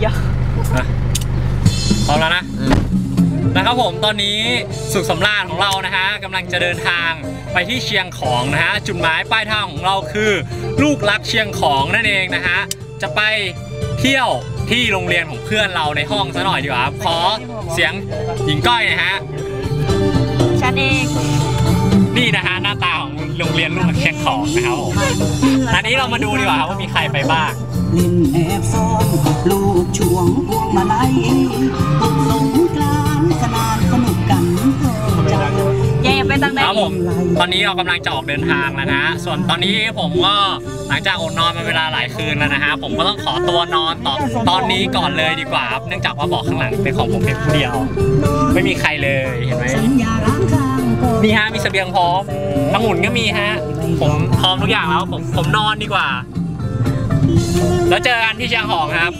เยอะอะพร้อมแล้วนะนะครับผมตอนนี้สุขสำราญของเรานะฮะกำลังจะเดินทางไปที่เชียงของนะฮะจุดหมายปลายทางของเราคือ ลูกรักเชียงของนั่นเองนะฮะจะไปเที่ยวที่โรงเรียนของเพื่อนเราในห้องซะหน่อยดีกว่าครับขอเสียงหญิงก้อยหนะฮะ ของโรงเรียนลูกรักเชียงของนะครับผมอันนี้เรามาดูดีกว่าครับว่ามีใครไปบ้างเล่นแอบซ่อนลูกช่วงพวงมาลัยตกลงกลานขนานสนุกกันเจ้าแย่ไปตั้งคแต่รับผมตอนนี้เรากำลังจะออกเดินทางแล้วนะฮะส่วนตอนนี้ผมก็หลังจากอดนอนมาเวลาหลายคืนแล้วนะฮะผมก็ต้องขอตัวนอนต่อตอนนี้ก่อนเลยดีกว่าครับเนื่องจากว่าเบอกข้างหลังเป็นของผมเพียงผู้เดียว ไม่มีใครเลยเห็นไหม นี่ฮะมีเสบียงพร้อมองุ่นก็มีฮะ ผมพร้อมทุกอย่างแล้วผมผมนอนดีกว่า แล้วเจอกันที่เชียงของครับ